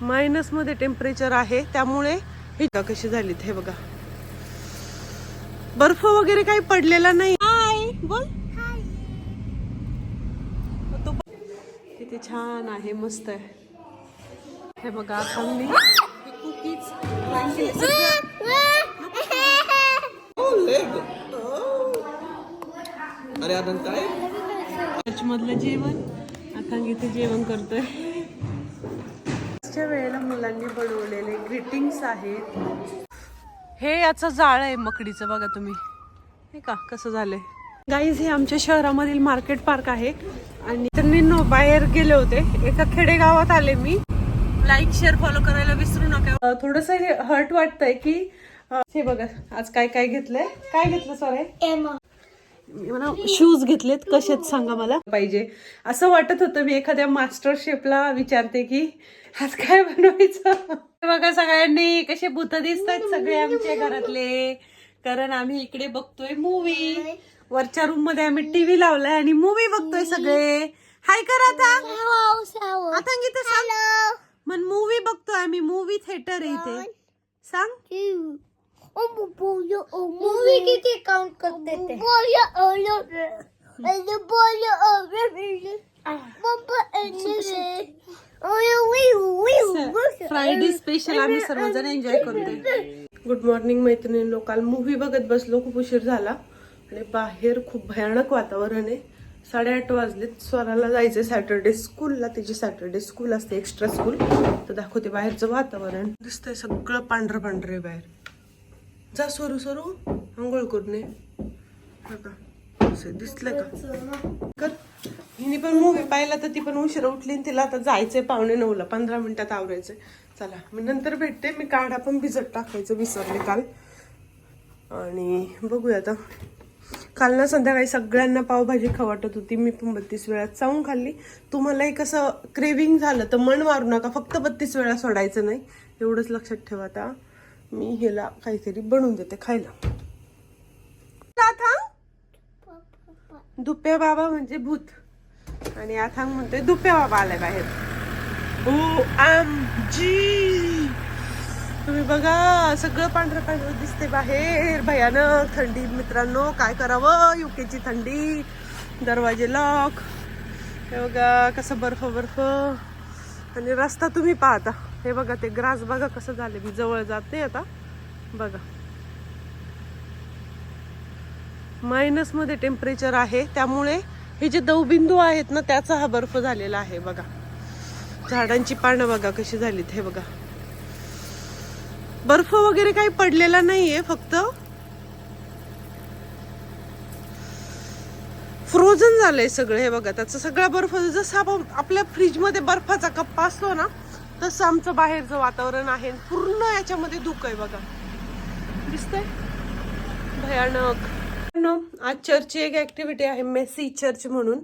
मायनसमध्ये temperature आहे त्यामुळे ही कशी झाली हे बघा. बर्फ वगैरे काही पडलेला नाही. हाय बोल. किती छान आहे मस्त आहे. हे बघा कुकीज अरे आता काय? मधलं जेवण. आता इथे जेवण करतोय. च्या वेळेला मुलांनी बनवलेले ग्रीटिंग्स आहेत. हे याचं जाळ आहे मकडीचं बघा तुम्ही. हे का कसं झालंय? गाईज हे आमच्या शहरामधील मार्केट पार्क आहे. आणि तर मी नो बाहेर गेले होते. एका खेडेगावात आले मी. लाईक शेअर फॉलो करायला विसरू नका. थोडस हर्ट वाटतंय की हे बघा आज काय काय घेतलंय? काय घेतलं सॉरी मला शूज घेतलेत. कसे आहेत सांगा मला? पाहिजे. असं वाटत होतं मी एखाद्या मास्टर शेफला विचारते की आज काय बनवायचं? बघा सगळ्यांनी कसे भूत दिसतात सगळे आमच्या घरातले. कारण आम्ही इकडे बघतोय मूवी वरच्या रूममध्ये आम्ही टीव्ही लावलाय आणि मूवी बघतोय सगळे. हाय करा आता. सांग. मन मूवी बघतोय आम्ही. मूवी थिएटर आहे इथे. सांग. मूवी किती काउंट करते ते? फ्रायडे स्पेशल आम्ही सर्वजण एन्जॉय करतोय. गुड मॉर्निंग मैत्रिणींनो. काल मूवी बघत बसलो खूप उशीर झाला. आणि बाहेर खूप भयानक वातावरण आहे. साडेआठ वाजलेत. स्वराला जायचं सॅटर्डे स्कूलला त्याची सॅटर्डे स्कूल असते एक्स्ट्रा स्कूल तर दाखवते बाहेरचं वातावरण. दिसतंय सगळं पांढरं पांढरं आहे बाहेर. जा सरू सरू. आंघोळ करून ये. हा का असं दिसलं का? कर. हिने पण मूवी पाहिला तर ती पण उशिरा उठली आणि तिला आता जायचंय पावणे नऊला. पंधरा मिनिटात आवरायचंय. चला मी नंतर भेटते. मी काढा पण भिजत टाकायचं विसरले काल. आणि बघूया आता. काल ना संध्याकाळी सगळ्यांना पावभाजी खवाटत वाटत होती. मी पण बत्तीस वेळा चावून खाल्ली. तुम्हालाही कसं क्रेविंग झालं तर मन मारू नका. फक्त बत्तीस वेळा सोडायचं नाही. एवढंच लक्षात ठेवा आता. मी ह्याला काहीतरी बनवून देते खायला. दुप्प्या बाबा म्हणजे भूत. आणि आथांग म्हणतोय दुप्या बाबा आलाय बाहेर. हो, ओ आम जी तुम्ही बघा सगळं पांढरं पांढरं दिसते बाहेर. भयानक थंडी मित्रांनो. काय करावं? युकेची थंडी. दरवाजे लॉक हे बघा कसं बर्फ बर्फ आणि रस्ता तुम्ही पाहता. हे बघा ते ग्रास बघा कसं झाले. मी जवळ जात नाही आता. बघा. मायनसमध्ये टेम्परेचर आहे. त्यामुळे हे जे दवबिंदू आहेत ना त्याचा हा बर्फ झालेला आहे. बघा. झाडांची पानं बघा कशी झालीत. हे बघा. बर्फ वगैरे काही पडलेला नाहीये फक्त फ्रोझन झालंय सगळं. हे बघा त्याचा सगळा बर्फ जसं आपण आपल्या फ्रीजमध्ये बर्फाचा कप्पा असतो ना तसं आमचं बाहेरचं वातावरण आहे पूर्ण याच्यामध्ये धुक आहे बघा. दिसतंय? भयानक. आज चर्चची एक ऍक्टिव्हिटी आहे मेसी चर्च म्हणून.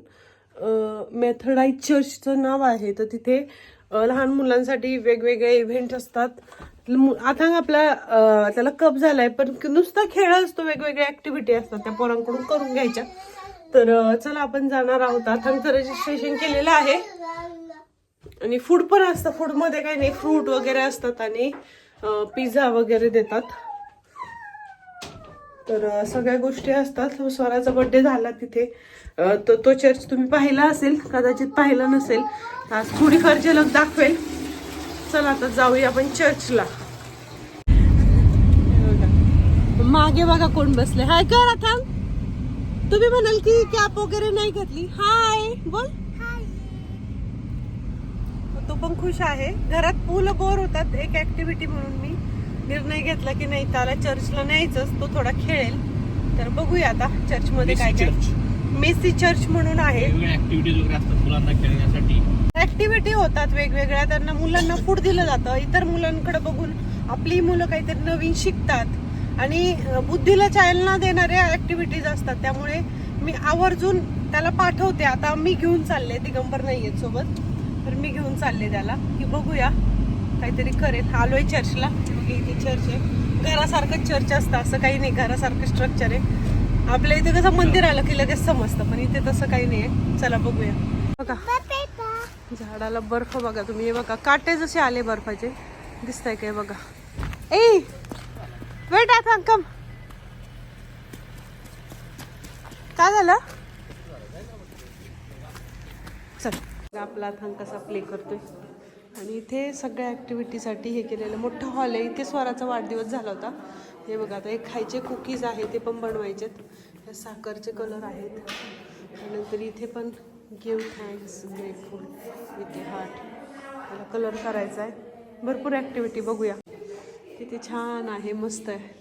मेथडाईज चर्चचं नाव आहे. तर तिथे लहान मुलांसाठी वेगवेगळे इव्हेंट असतात. मु- आता आपला त्याला कप झालाय पण नुसता खेळ असतो वेगवेगळ्या ऍक्टिव्हिटी असतात. त्या पोरांकडून करून घ्यायच्या. तर चला आपण जाणार आहोत. आता रजिस्ट्रेशन केलेलं आहे. आणि फूड पण असतं. फूडमध्ये काही नाही. फ्रूट वगैरे असतात आणि पिझ्झा वगैरे देतात. तर सगळ्या गोष्टी असतात. स्वराचा बर्थडे झाला तिथे. तर तो चर्च तुम्ही पाहिला असेल. कदाचित पाहिला नसेल. आज थोडीफार झलक दाखवेल. चला आता जाऊया आपण चर्चला मागे बघा कोण बसले. हाय कर आता तुम्ही म्हणाल की कॅप वगैरे नाही घातली. हाय बोल. पण खुश आहे. घरात मुलं बोर होतात. एक ऍक्टिव्हिटी म्हणून मी निर्णय घेतला की नाही त्याला चर्चला न्यायचंच. तो थोडा खेळेल. तर बघूया आता चर्च मध्ये काय काय. मेसी चर्च म्हणून आहे. ऍक्टिव्हिटी होतात वेगवेगळ्या. त्यांना मुलांना फूड दिलं जातं. इतर मुलांकडे बघून आपली मुलं काहीतरी नवीन शिकतात. आणि बुद्धीला चालना देणाऱ्या ऍक्टिव्हिटीज असतात. त्यामुळे मी आवर्जून त्याला पाठवते. आता मी घेऊन चालले. दिगंबर नाही आहेत सोबत. तर मी घेऊन चालले त्याला की बघूया काहीतरी करेल आलोय चर्चला इथे चर्च आहे. घरासारखं चर्च असतं असं काही नाही. घरासारखं स्ट्रक्चर आहे. आपल्या इथे कसं मंदिर आलं की लगेच समजतं पण इथे तसं काही नाही आहे. चला बघूया. बघा. झाडाला बर्फ बघा तुम्ही. हे बघा काटे जसे आले बर्फाचे. दिसतंय काय बघा. ए! वेट आता कम काय झालं? चल. आपला थांब कसा प्ले करतोय? आणि इथे सगळ्या ॲक्टिव्हिटीसाठी हे केलेलं मोठं हॉल आहे. इथे स्वराचा वाढदिवस झाला होता. हे बघा आता हे खायचे कुकीज आहे ते पण बनवायचेत. हे साखरचे कलर आहेत. त्यानंतर इथे पण गिव थँक्स ग्रेटफुल इथे हार्ट त्याला कलर करायचा आहे. भरपूर ॲक्टिव्हिटी बघूया. किती छान आहे मस्त आहे.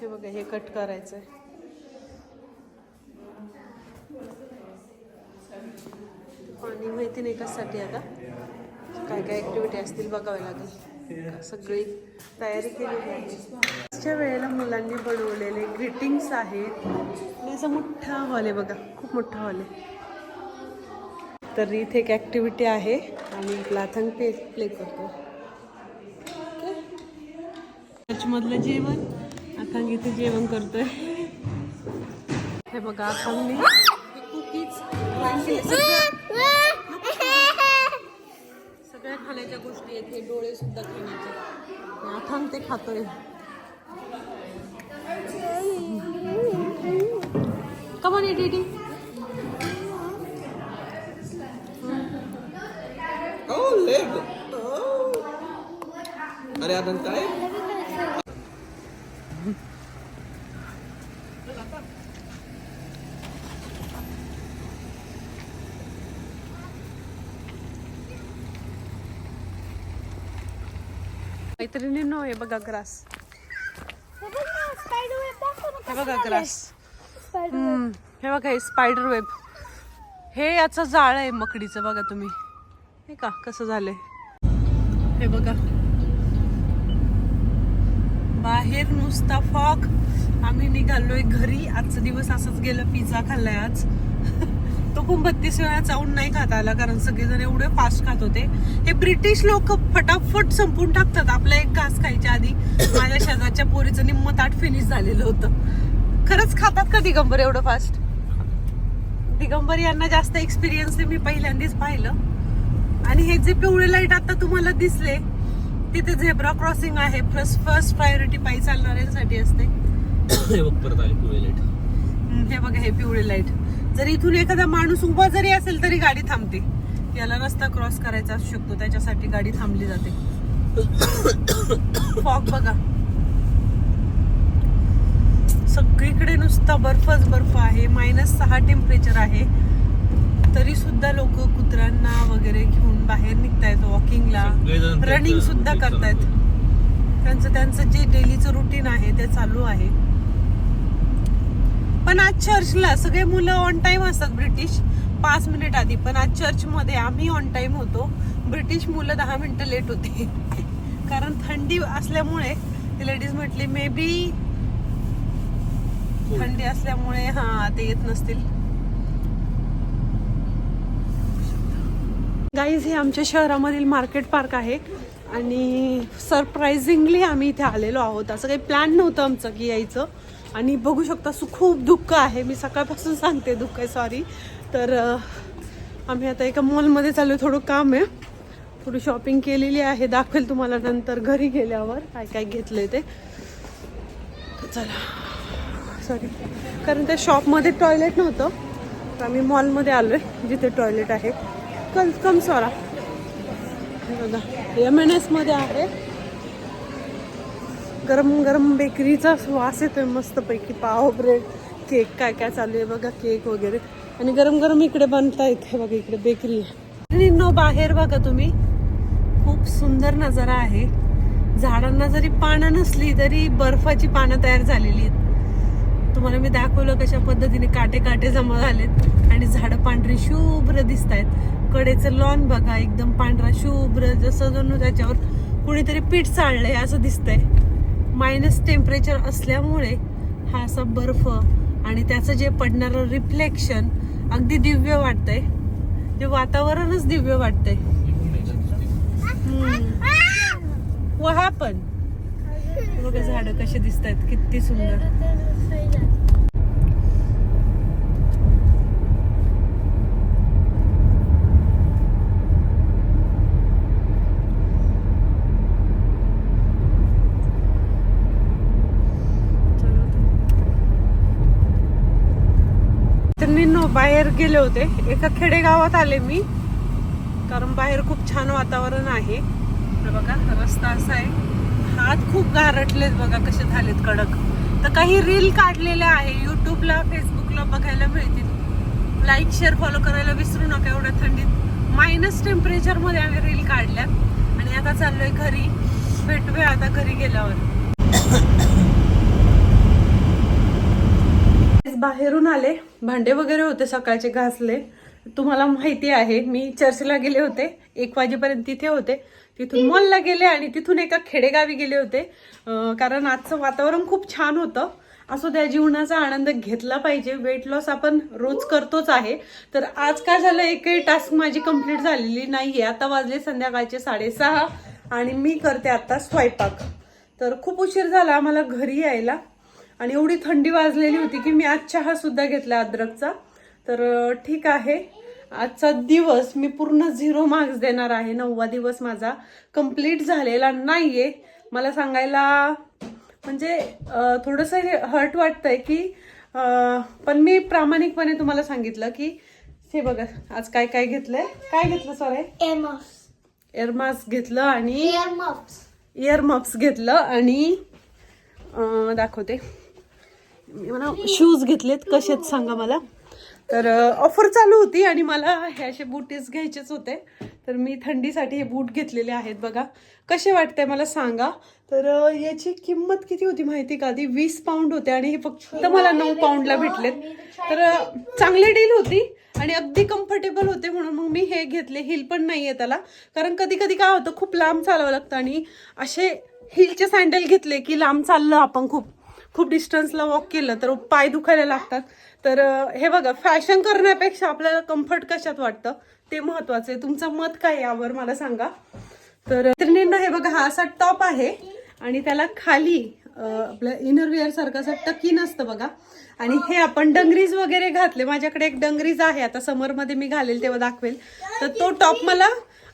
हे बघा हे कट करायचं आहे पाणी माहिती नाही कशासाठी आता. काय काय ॲक्टिव्हिटी असतील बघावे लागेल. सगळी तयारी केलेली आहे आजच्या वेळेला मुलांनी बनवलेले ग्रीटिंग्स आहेत. आणि मोठा हॉल आहे बघा. खूप मोठा हॉल आहे. तर इथे एक ॲक्टिव्हिटी आहे. आणि प्लाथंग लाथंग पे प्ले करतो. मधलं जेवण. अथांग इथे जेवण करतोय. हे बघा अथांगने कुकीज सगळ्या खाण्याच्या गोष्टी आहेत हे डोळे सुद्धा खाण्याचे अथांग ते खातोय कमान डीडी Oh, leg. Oh. अरे आदन काय मैत्रिणींनो हे बघा ग्रास. हे बघा ग्रास. हम्म, हे बघा हे स्पायडर वेब हे याचं जाळ आहे मकडीचं बघा तुम्ही. हे का कसं झालंय? हे बघा. बाहेर नुसता फॉग आम्ही निघालोय घरी. आजचा दिवस असंच गेलं पिझ्झा खाल्लाय आज. तो खूप बत्तीस वेळा चावून नाही खाता आला कारण सगळेजण एवढे फास्ट खात होते. हे ब्रिटिश लोक फटाफट संपून टाकतात. आपला एक घास खायच्या आधी माझ्या शेजारच्या पोरीचं निम्म ताट फिनिश झालेलं होतं. खरंच खातात का दिगंबर एवढं फास्ट दिगंबर यांना जास्त एक्सपिरियन्स मी पहिल्यांदाच पाहिलं. आणि हे जे पिवळे लाइट आता तुम्हाला दिसले तिथे झेब्रा क्रॉसिंग आहे प्लस फर्स्ट प्रायोरिटी पायी चालणाऱ्यांसाठी असते. हे बघ परत आली पिवळे लाइट हे बघा हे पिवळे लाइट जर इथून एखादा माणूस उभा जरी असेल तरी गाडी थांबते. याला रस्ता क्रॉस करायचा असू शकतो त्याच्यासाठी गाडी थांबली जाते. फॉग बघा. सगळीकडे नुसता बर्फच बर्फ आहे मायनस सहा टेम्परेचर आहे. तरी सुद्धा लोक कुत्र्यांना वगैरे घेऊन बाहेर निघतायत वॉकिंगला रनिंग सुद्धा करतायत. त्यांचं त्यांचं जे डेलीचं रुटीन आहे ते चालू आहे. पण आज चर्चला सगळे मुलं ऑन टाइम असतात ब्रिटिश पाच मिनिट आधी. पण आज चर्चमध्ये आम्ही ऑन टाइम होतो. ब्रिटिश मुलं दहा मिनिटं लेट होते. कारण थंडी असल्यामुळे ती लेडीज म्हटली मे बी थंडी असल्यामुळे हा ते येत नसतील. गाईज हे आमच्या शहरामधील मार्केट पार्क आहे. आणि सरप्राइझिंगली आम्ही इथे आलेलो आहोत. असं काही प्लॅन नव्हतं आमचं की यायचं. आणि बघू शकता सु खूप दुःख आहे. मी सकाळपासून सांगते दुःख आहे सॉरी तर आम्ही आता एका मॉलमध्ये चालू थोडं काम आहे. थोडी शॉपिंग केलेली आहे दाखवेल तुम्हाला नंतर घरी गेल्यावर काय काय घेतलंय ते. चला. सॉरी कारण त्या शॉपमध्ये टॉयलेट नव्हतं. तर आम्ही मॉलमध्ये आलो आहे जिथे टॉयलेट आहे. कल कम सॉरा दादा बघा एम एन एसमध्ये आहे. गरम गरम बेकरीचा वास येतोय मस्तपैकी. पाव ब्रेड केक काय काय चालू आहे बघा केक वगैरे. आणि गरम गरम इकडे बनता येते बघा इकडे बेकरी आहे. आणि नो बाहेर बघा तुम्ही. खूप सुंदर नजारा आहे. झाडांना जरी पानं नसली तरी बर्फाची पानं तयार झालेली आहेत. तुम्हाला मी दाखवलं कशा पद्धतीने काटे काटे जमा झालेत. आणि झाडं पांढरी शुभ्र दिसत आहेत कडेचं लॉन बघा एकदम पांढरा शुभ्र जसं जणू त्याच्यावर कुणीतरी पीठ चाळलंय असं दिसतंय. मायनस टेम्परेचर असल्यामुळे हा असा बर्फ आणि त्याचं जे पडणारं रिफ्लेक्शन अगदी दिव्य वाटतंय. ते वातावरणच दिव्य वाटतंय. वहा पण बघा झाडं कशी दिसत आहेत किती सुंदर. बाहेर गेले होते. एका खेडेगावात आले मी. कारण बाहेर खूप छान वातावरण आहे. बघा रस्ता असा आहे. हात खूप गारटलेत बघा कसे झालेत कडक. तर काही रील काढलेल्या आहे. युट्यूबला फेसबुकला बघायला मिळतील. लाईक शेअर फॉलो करायला विसरू नका एवढ्या थंडीत. मायनस टेम्परेचरमध्ये आम्ही रील काढल्या. आणि आता चाललोय घरी. भेटूया आता घरी गेल्यावर. बाहेरून आले. भांडे वगैरे होते सकाळचे घासले. तुम्हाला माहिती आहे मी चर्चला गेले होते. एक वाजेपर्यंत तिथे होते. तिथून मॉलला गेले आणि तिथून एका खेडेगावी गेले होते. कारण आजचं वातावरण खूप छान होतं. असो त्या जीवनाचा आनंद घेतला पाहिजे. वेट लॉस आपण रोज करतोच आहे. तर आज काय झालं एकही टास्क माझी कंप्लीट झालेली नाहीये. आता वाजले संध्याकाळचे साडेसहा आणि मी करते आता स्वयंपाक. तर खूप उशीर झाला आम्हाला घरी यायला. आणि एवढी थंडी वाजलेली होती की मी आज चहा सुद्धा घेतला अद्रकचा. तर ठीक आहे. आजचा दिवस मी पूर्ण झिरो मार्क्स देणार आहे. नववा दिवस माझा कंप्लीट झालेला नाहीये. मला सांगायला म्हणजे थोडंसं हे हर्ट वाटतंय की पण मी प्रामाणिकपणे तुम्हाला सांगितलं की हे बघा आज काय काय घेतलंय? काय घेतलं सॉरी एमॉस एअरमास्क घेतलं आणि एअरमॉप्स इयर मफ्स घेतलं आणि दाखवते. मी म्हणा शूज घेतलेत. कसे आहेत सांगा मला? तर ऑफर चालू होती आणि मला हे असे बुटीज घ्यायचेच होते. तर मी थंडीसाठी हे बूट घेतलेले आहेत बघा. कसे वाटते मला सांगा. तर याची किंमत किती होती माहिती का? आधी वीस पाऊंड होते आणि हे फक्त मला नऊ पाऊंडला भेटलेत. तर चांगली डील होती आणि अगदी कम्फर्टेबल होते म्हणून मग मी हे घेतले. हिल पण नाहीये त्याला. कारण कधी कधी काय होतं खूप लांब चालावं लागतं आणि असे हिलचे सँडल घेतले की लांब चाललं आपण खूप. खूप डिस्टन्सला वॉक केलं तर पाय दुखायला लागतात. तर हे बघा फॅशन करण्यापेक्षा आपल्याला कम्फर्ट कशात वाटतं? ते महत्वाचं आहे. तुमचं मत काय यावर मला सांगा. तर मैत्रिणींनो हे बघा हा असा टॉप आहे. आणि त्याला खाली आपलं इनरवेअर सारखं असं टकी नसतं बघा. आणि हे आपण डंगरीज वगैरे घातले. माझ्याकडे एक डंगरीज आहे. आता समरमध्ये मी घालेल तेव्हा दाखवेल. तर तो टॉप मला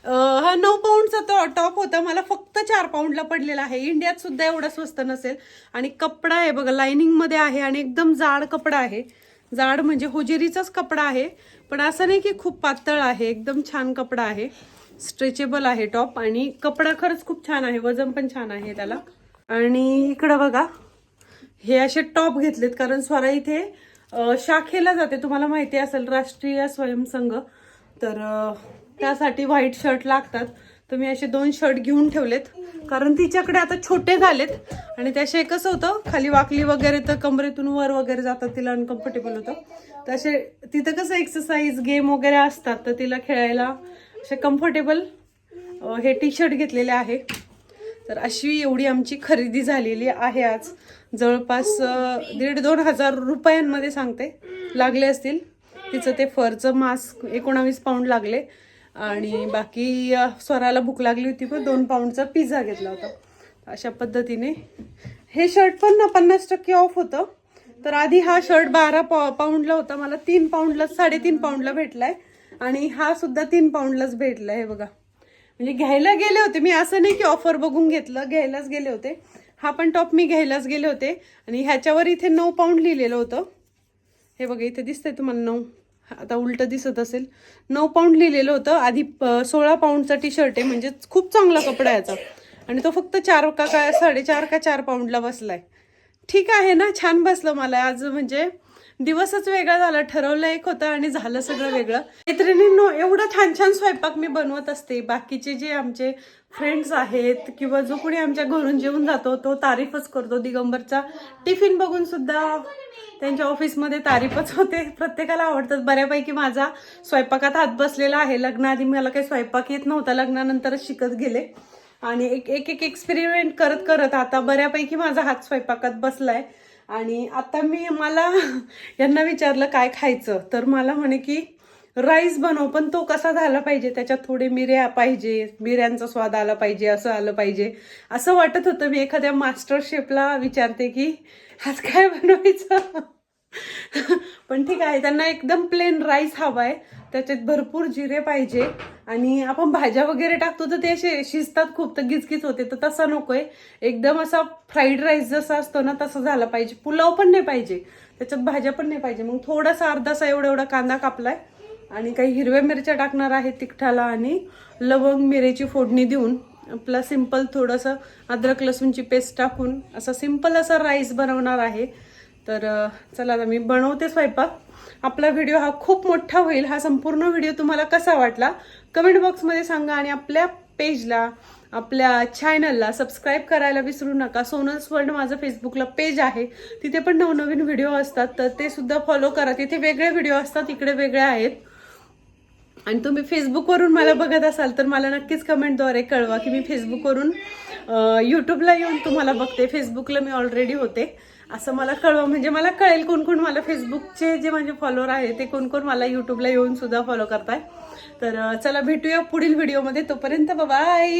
हा नऊ पाऊंडचा तो टॉप होता. मला फक्त चार पाऊंडला पडलेला आहे. इंडियात सुद्धा एवढा स्वस्त नसेल. आणि कपडा आहे बघा लाइनिंगमध्ये आहे आणि एकदम जाड कपडा आहे. जाड म्हणजे होजेरीचाच कपडा आहे. पण असं नाही की खूप पातळ आहे एकदम छान कपडा आहे. स्ट्रेचेबल आहे टॉप आणि कपडा खरंच खूप छान आहे. वजन पण छान आहे त्याला. आणि इकडं बघा हे असे टॉप घेतलेत. कारण स्वरा इथे शाखेला जाते. तुम्हाला माहिती असेल राष्ट्रीय स्वयंसंघ. तर त्यासाठी व्हाईट शर्ट लागतात. तर मी असे दोन शर्ट घेऊन ठेवलेत. कारण तिच्याकडे आता छोटे झालेत. आणि त्याचे कसं होतं खाली वाकली वगैरे तर कमरेतून वर वगैरे जातात तिला अनकम्फर्टेबल होतं. तसे तिथं कसं एक्सरसाइज गेम वगैरे असतात तर तिला खेळायला असे कम्फर्टेबल हे टी शर्ट घेतलेले आहे. तर अशी एवढी आमची खरेदी झालेली आहे आज. जवळपास दीड दोन हजार रुपयांमध्ये सांगते. लागले असतील. तिचं ते फरचं मास्क एकोणावीस पाऊंड लागले. आणि बाकी स्वराला भूक लागली होती पण दोन पाऊंडचा पिझ्झा घेतला होता. अशा पद्धतीने. हे शर्ट पण ना पन्नास टक्के ऑफ होतं. तर आधी हा शर्ट बारा पा पाऊंडला होता. मला तीन पाऊंडला साडेतीन पाऊंडला भेटलाय. आणि हा सुद्धा तीन पाऊंडलाच भेटला हे बघा. म्हणजे घ्यायला गेले होते. मी असं नाही की ऑफर बघून घेतलं घ्यायलाच गेले होते. हा पण टॉप मी घ्यायलाच गेले होते. आणि ह्याच्यावर इथे नऊ पाऊंड लिहिलेलं होतं. हे बघा इथे दिसतंय तुम्हाला नऊ. आता उलट दिसत असेल. नऊ पाऊंड लिहिलेलं होतं. आधी सोळा पाऊंडचा टी शर्ट आहे. म्हणजे खूप चांगला कपडा याचा. आणि तो फक्त चार का काय साडेचार का चार पाऊंडला बसलाय. ठीक आहे ना? छान बसलं मला. आज म्हणजे दिवसच वेगळा झाला. ठरवलं एक होतं आणि झालं सगळं वेगळं. मैत्रिणींनो एवढा छान छान स्वयंपाक मी बनवत असते. बाकीचे जे आमचे फ्रेंड्स आहेत किंवा जो कोणी आमच्या घरून जेवून जातो तो तारीफच करतो. दिगंबरचा टिफिन बघून सुद्धा त्यांच्या ऑफिसमध्ये तारीफच होते. प्रत्येकाला आवडतात. बऱ्यापैकी माझा स्वयंपाकात हात बसलेला आहे. लग्नाआधी मला काही स्वयंपाक येत नव्हता. लग्नानंतरच शिकत गेले. आणि एक एक एक्सपेरिमेंट करत करत आता बऱ्यापैकी माझा हात स्वयंपाकात बसलाय. आणि आता मी मला यांना विचारलं काय खायचं तर मला म्हणे की राईस बनव पण तो कसा झाला पाहिजे? त्याच्यात थोडे मिऱ्या पाहिजे मिऱ्यांचा स्वाद आला पाहिजे असं आलं पाहिजे. असं वाटत होतं मी एखाद्या मास्टर शेफला विचारते की आज काय बनवायचं? पण ठीक आहे त्यांना एकदम प्लेन राईस हवाय. त्याच्यात भरपूर जिरे पाहिजे. आणि आपण भाज्या वगैरे टाकतो तर ते असे शिजतात खूप तर गिचकीच होते. तर तसा नकोय. एकदम असा फ्राईड राईस जसा असतो ना तसा झाला पाहिजे. पुलाव पण नाही पाहिजे. त्याच्यात भाज्या पण नाही पाहिजे. मग थोडासा अर्धासा एवढा एवढा कांदा कापलाय. आणि काही हिरव्या मिरच्या टाकणार आहे तिखटाला आणि लवंग मिरेची फोडणी देऊन. आपला सिंपल थोडंसं अद्रक लसूणची पेस्ट टाकून असा सिंपल असा राईस बनवणार आहे. तर चला आता मी बनवते स्वयंपाक. आपला व्हिडिओ हा खूप मोठा होईल हा संपूर्ण व्हिडिओ तुम्हाला कसा वाटला कमेंट बॉक्समध्ये सांगा आणि आपल्या पेजला आपल्या चॅनलला सबस्क्राईब करायला विसरू नका. सोनल्स वर्ल्ड माझं फेसबुकला पेज आहे. तिथे पण नवनवीन व्हिडिओ असतात तर ते सुद्धा फॉलो करा. तिथे वेगळे व्हिडिओ असतात इकडे वेगळे आहेत. आणि तुम्ही फेसबुकवरून मला बघत असाल तर मला नक्कीच कमेंटद्वारे कळवा की मी फेसबुकवरून यूट्यूबला येऊन तुम्हाला बघते. फेसबुकला मी ऑलरेडी होते. असं मला कळवा म्हणजे मला कळेल कोण कोण मला फेसबुकचे जे माझे फॉलोअर आहे ते कोण कोण मला यूट्यूबला येऊन सुद्धा फॉलो करताय. तर चला भेटूया पुढील व्हिडिओमध्ये तोपर्यंत बाय